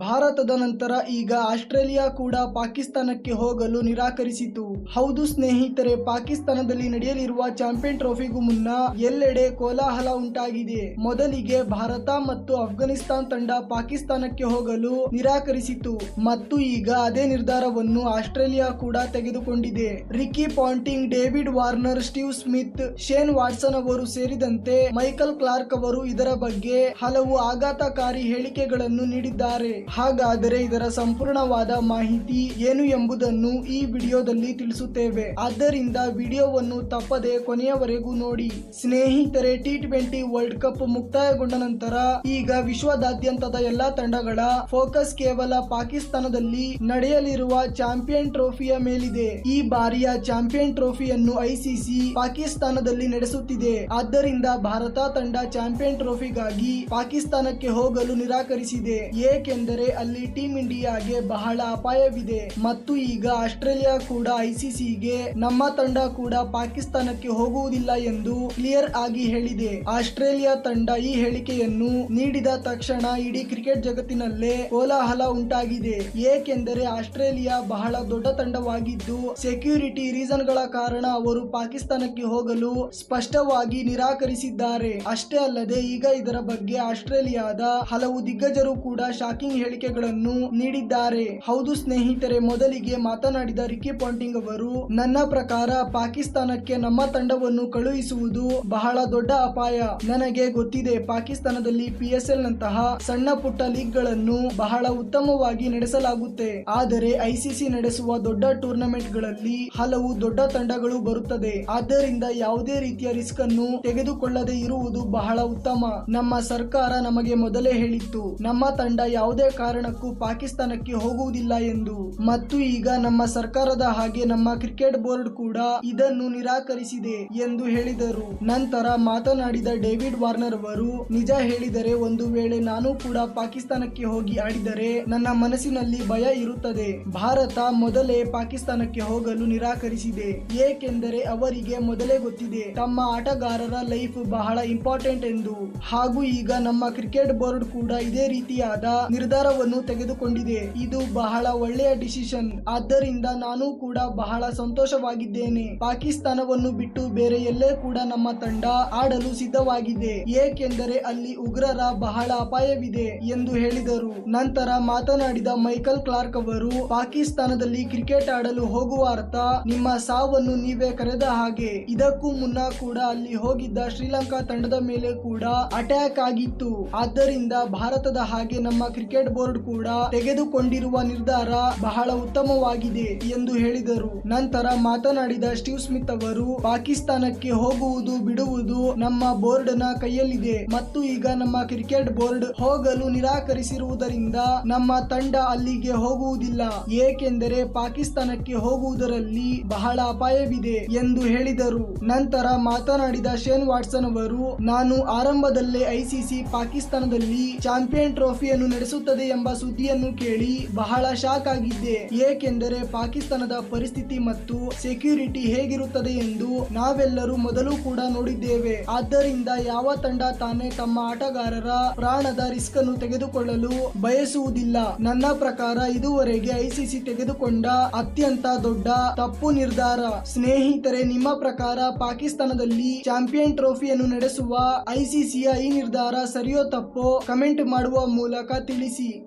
ಭಾರತದ ನಂತರ ಈಗ ಆಸ್ಟ್ರೇಲಿಯಾ ಕೂಡ ಪಾಕಿಸ್ತಾನಕ್ಕೆ ಹೋಗಲು ನಿರಾಕರಿಸಿತು. ಹೌದು ಸ್ನೇಹಿತರೆ, ಪಾಕಿಸ್ತಾನದಲ್ಲಿ ನಡೆಯಲಿರುವ ಚಾಂಪಿಯನ್ ಟ್ರೋಫಿಗೂ ಮುನ್ನ ಎಲ್ಲೆಡೆ ಕೋಲಾಹಲ ಉಂಟಾಗಿದೆ. ಮೊದಲಿಗೆ ಭಾರತ ಮತ್ತು ಅಫ್ಘಾನಿಸ್ತಾನ್ ತಂಡ ಪಾಕಿಸ್ತಾನಕ್ಕೆ ಹೋಗಲು ನಿರಾಕರಿಸಿತು. ಮತ್ತು ಈಗ ಅದೇ ನಿರ್ಧಾರವನ್ನು ಆಸ್ಟ್ರೇಲಿಯಾ ಕೂಡ ತೆಗೆದುಕೊಂಡಿದೆ. Ricky Ponting, David Warner, Steve Smith, Shane Watson ಅವರು ಸೇರಿದಂತೆ ಮೈಕಲ್ ಕ್ಲಾರ್ಕ್ ಅವರು ಇದರ ಬಗ್ಗೆ ಹಲವು ಆಘಾತಕಾರಿ ಹೇಳಿಕೆಗಳನ್ನು ನೀಡಿದ್ದಾರೆ. ಹಾಗಾದರೆ ಇದರ ಸಂಪೂರ್ಣವಾದ ಮಾಹಿತಿ ಏನು ಎಂಬುದನ್ನು ಈ ವಿಡಿಯೋದಲ್ಲಿ ತಿಳಿಸುತ್ತೇವೆ. ಆದ್ದರಿಂದ ವಿಡಿಯೋವನ್ನು ತಪ್ಪದೆ ಕೊನೆಯವರೆಗೂ ನೋಡಿ. ಸ್ನೇಹಿತರೆ, ಟಿ ಟ್ವೆಂಟಿ ವರ್ಲ್ಡ್ ಕಪ್ ಮುಕ್ತಾಯಗೊಂಡ ನಂತರ ಈಗ ವಿಶ್ವದಾದ್ಯಂತದ ಎಲ್ಲಾ ತಂಡಗಳ ಫೋಕಸ್ ಕೇವಲ ಪಾಕಿಸ್ತಾನದಲ್ಲಿ ನಡೆಯಲಿರುವ ಚಾಂಪಿಯನ್ ಟ್ರೋಫಿಯ ಮೇಲಿದೆ. ಈ ಬಾರಿಯ ಚಾಂಪಿಯನ್ ಟ್ರೋಫಿಯನ್ನು ಐಸಿಸಿ ಪಾಕಿಸ್ತಾನದಲ್ಲಿ ನಡೆಸುತ್ತಿದೆ. ಆದ್ದರಿಂದ ಭಾರತ ತಂಡ ಚಾಂಪಿಯನ್ ಟ್ರೋಫಿಗಾಗಿ ಪಾಕಿಸ್ತಾನಕ್ಕೆ ಹೋಗಲು ನಿರಾಕರಿಸಿದೆ. ಏಕೆಂದರೆ ಅಲ್ಲಿ ಟೀಂ ಇಂಡಿಯಾಗೆ ಬಹಳ ಅಪಾಯವಿದೆ. ಮತ್ತು ಈಗ ಆಸ್ಟ್ರೇಲಿಯಾ ಕೂಡ ಐಸಿಸಿಗೆ ನಮ್ಮ ತಂಡ ಕೂಡ ಪಾಕಿಸ್ತಾನಕ್ಕೆ ಹೋಗುವುದಿಲ್ಲ ಎಂದು ಕ್ಲಿಯರ್ ಆಗಿ ಹೇಳಿದೆ. ಆಸ್ಟ್ರೇಲಿಯಾ ತಂಡ ಈ ಹೇಳಿಕೆಯನ್ನು ನೀಡಿದ ತಕ್ಷಣ ಇಡೀ ಕ್ರಿಕೆಟ್ ಜಗತ್ತಿನಲ್ಲೇ ಕೋಲಾಹಲ ಉಂಟಾಗಿದೆ. ಏಕೆಂದರೆ ಆಸ್ಟ್ರೇಲಿಯಾ ಬಹಳ ದೊಡ್ಡ ತಂಡವಾಗಿದ್ದು, ಸೆಕ್ಯೂರಿಟಿ ರೀಸನ್ಗಳ ಕಾರಣ ಅವರು ಪಾಕಿಸ್ತಾನಕ್ಕೆ ಹೋಗಲು ಸ್ಪಷ್ಟವಾಗಿ ನಿರಾಕರಿಸಿದ್ದಾರೆ. ಅಷ್ಟೇ ಅಲ್ಲದೆ ಈಗ ಇದರ ಬಗ್ಗೆ ಆಸ್ಟ್ರೇಲಿಯಾದ ಹಲವು ದಿಗ್ಗಜರು ಕೂಡ ಶಾಕಿಂಗ್ ಹೇಳಿಕೆಗಳನ್ನು ನೀಡಿದ್ದಾರೆ. ಹೌದು ಸ್ನೇಹಿತರೆ, ಮೊದಲಿಗೆ ಮಾತನಾಡಿದ ರಿಕಿ ಪಾಂಟಿಂಗ್ ಅವರು, ನನ್ನ ಪ್ರಕಾರ ಪಾಕಿಸ್ತಾನಕ್ಕೆ ನಮ್ಮ ತಂಡವನ್ನು ಕಳುಹಿಸುವುದು ಬಹಳ ದೊಡ್ಡ ಅಪಾಯ. ನನಗೆ ಗೊತ್ತಿದೆ, ಪಾಕಿಸ್ತಾನದಲ್ಲಿ ಪಿ ಎಸ್ ಎಲ್ ನಂತಹ ಸಣ್ಣ ಪುಟ್ಟ ಲೀಗ್ ಬಹಳ ಉತ್ತಮವಾಗಿ ನಡೆಸಲಾಗುತ್ತೆ. ಆದರೆ ಐಸಿಸಿ ನಡೆಸುವ ದೊಡ್ಡ ಟೂರ್ನಮೆಂಟ್ಗಳಲ್ಲಿ ಹಲವು ದೊಡ್ಡ ತಂಡಗಳು ಬರುತ್ತದೆ. ಆದ್ದರಿಂದ ಯಾವುದೇ ರೀತಿಯ ರಿಸ್ಕ್ ಅನ್ನು ತೆಗೆದುಕೊಳ್ಳದೆ ಇರುವುದು ಬಹಳ ಉತ್ತಮ. ನಮ್ಮ ಸರ್ಕಾರ ನಮಗೆ ಮೊದಲೇ ಹೇಳಿತ್ತು, ನಮ್ಮ ತಂಡ ಯಾವುದೇ ಕಾರಣಕ್ಕೂ ಪಾಕಿಸ್ತಾನಕ್ಕೆ ಹೋಗುವುದಿಲ್ಲ ಎಂದು. ಮತ್ತು ಈಗ ನಮ್ಮ ಸರ್ಕಾರದ ಹಾಗೆ ನಮ್ಮ ಕ್ರಿಕೆಟ್ ಬೋರ್ಡ್ ಕೂಡ ಇದನ್ನು ನಿರಾಕರಿಸಿದೆ ಎಂದು ಹೇಳಿದರು. ನಂತರ ಮಾತನಾಡಿದ ಡೇವಿಡ್ ವಾರ್ನರ್ ಅವರು, ನಿಜ ಹೇಳಿದರೆ ಒಂದು ವೇಳೆ ನಾನು ಕೂಡ ಪಾಕಿಸ್ತಾನಕ್ಕೆ ಹೋಗಿ ಆಡಿದರೆ ನನ್ನ ಮನಸ್ಸಿನಲ್ಲಿ ಭಯ ಇರುತ್ತದೆ. ಭಾರತ ಮೊದಲೇ ಪಾಕಿಸ್ತಾನಕ್ಕೆ ಹೋಗಲು ನಿರಾಕರಿಸಿದೆ. ಏಕೆಂದರೆ ಅವರಿಗೆ ಮೊದಲೇ ಗೊತ್ತಿದೆ, ತಮ್ಮ ಆಟಗಾರರ ಲೈಫ್ ಬಹಳ ಇಂಪಾರ್ಟೆಂಟ್ ಎಂದು. ಹಾಗೂ ಈಗ ನಮ್ಮ ಕ್ರಿಕೆಟ್ ಬೋರ್ಡ್ ಕೂಡ ಇದೇ ರೀತಿಯಾದ ನಿರ್ಧಾರವನ್ನು ತೆಗೆದುಕೊಂಡಿದೆ. ಇದು ಬಹಳ ಒಳ್ಳೆಯ ಡಿಸಿಷನ್. ಆದ್ದರಿಂದ ನಾನು ಕೂಡ ಬಹಳ ಸಂತೋಷವಾಗಿದ್ದೇನೆ. ಪಾಕಿಸ್ತಾನವನ್ನು ಬಿಟ್ಟು ಬೇರೆ ಎಲ್ಲೇ ಕೂಡ ನಮ್ಮ ತಂಡ ಆಡಲು ಸಿದ್ಧವಾಗಿದೆ. ಏಕೆಂದರೆ ಅಲ್ಲಿ ಉಗ್ರರ ಬಹಳ ಅಪಾಯವಿದೆ ಎಂದು ಹೇಳಿದರು. ನಂತರ ಮಾತನಾಡಿದ ಮೈಕಲ್ ಕ್ಲಾರ್ಕ್ ಅವರು, ಪಾಕಿಸ್ತಾನದಲ್ಲಿ ಕ್ರಿಕೆಟ್ ಆಡಲು ಹೋಗುವ ಅರ್ಥ ನಿಮ್ಮ ಸಾವನ್ನು ನೀವೇ ಕರೆದ ಹಾಗೆ. ಇದಕ್ಕೂ ಮುನ್ನ ಕೂಡ ಅಲ್ಲಿ ಹೋಗಿದ್ದ ಶ್ರೀಲಂಕಾ ತಂಡದ ಮೇಲೆ ಕೂಡ ಅಟ್ಯಾಕ್ ಆಗಿತ್ತು. ಆದ್ದರಿಂದ ಭಾರತದ ಹಾಗೆ ನಮ್ಮ ಕ್ರಿಕೆಟ್ ಬೋರ್ಡ್ ಕೂಡ ತೆಗೆದುಕೊಂಡಿರುವ ನಿರ್ಧಾರ ಬಹಳ ಉತ್ತಮವಾಗಿದೆ ಎಂದು ಹೇಳಿದರು. ನಂತರ ಮಾತನಾಡಿದ ಸ್ಟೀವ್ ಸ್ಮಿತ್ ಅವರು, ಪಾಕಿಸ್ತಾನಕ್ಕೆ ಹೋಗುವುದು ಬಿಡುವುದು ನಮ್ಮ ಬೋರ್ಡ್ನ ಕೈಯಲ್ಲಿದೆ ಮತ್ತು ಈಗ ನಮ್ಮ ಕ್ರಿಕೆಟ್ ಬೋರ್ಡ್ ಹೋಗಲು ನಿರಾಕರಿಸಿರುವುದರಿಂದ ನಮ್ಮ ತಂಡ ಅಲ್ಲಿಗೆ ಹೋಗುವುದಿಲ್ಲ. ಏಕೆಂದರೆ ಪಾಕಿಸ್ತಾನಕ್ಕೆ ಹೋಗುವುದರಲ್ಲಿ ಬಹಳ ಅಪಾಯವಿದೆ ಎಂದು ಹೇಳಿದರು. ನಂತರ ಮಾತನಾಡಿದ ಶೇನ್ ವಾಟ್ಸನ್ ಅವರು, ನಾನು ಆರಂಭದಲ್ಲೇ ಐಸಿಸಿ ಪಾಕಿಸ್ತಾನದಲ್ಲಿ ಚಾಂಪಿಯನ್ ಟ್ರೋಫಿಯನ್ನು ನಡೆಸುತ್ತದೆ ಎಂಬ ಸುದ್ದಿಯನ್ನು ಕೇಳಿ ಬಹಳ ಶಾಕ್ ಆಗಿದ್ದೆ. ಏಕೆಂದರೆ ಪಾಕಿಸ್ತಾನದ ಪರಿಸ್ಥಿತಿ ಮತ್ತು ಸೆಕ್ಯೂರಿಟಿ ಹೇಗಿರುತ್ತದೆ ಎಂದು ನಾವೆಲ್ಲರೂ ಮೊದಲು ಕೂಡ ನೋಡಿದ್ದೇವೆ. ಆದ್ದರಿಂದ ಯಾವ ತಂಡ ತಾನೇ ತಮ್ಮ ಆಟಗಾರರ ಪ್ರಾಣದ ರಿಸ್ಕ್ ಅನ್ನು ತೆಗೆದುಕೊಳ್ಳಲು ಬಯಸುವುದಿಲ್ಲ. ನನ್ನ ಪ್ರಕಾರ ಇದುವರೆಗೆ ಐಸಿಸಿ ತೆಗೆದುಕೊಂಡ ಅತ್ಯಂತ ದೊಡ್ಡ ತಪ್ಪು ನಿರ್ಧಾರ. ಸ್ನೇಹಿತರೆ, ನಿಮ್ಮ ಪ್ರಕಾರ ಪಾಕಿಸ್ತಾನದಲ್ಲಿ ಚಾಂಪಿಯನ್ ಟ್ರೋಫಿಯನ್ನು ನಡೆಸುವ ಐಸಿಸಿಯ ಈ ನಿರ್ಧಾರ ಸರಿಯೋ ತಪ್ಪೋ ಕಮೆಂಟ್ ಮಾಡುವ ಮೂಲಕ ತಿಳಿಸಿ. see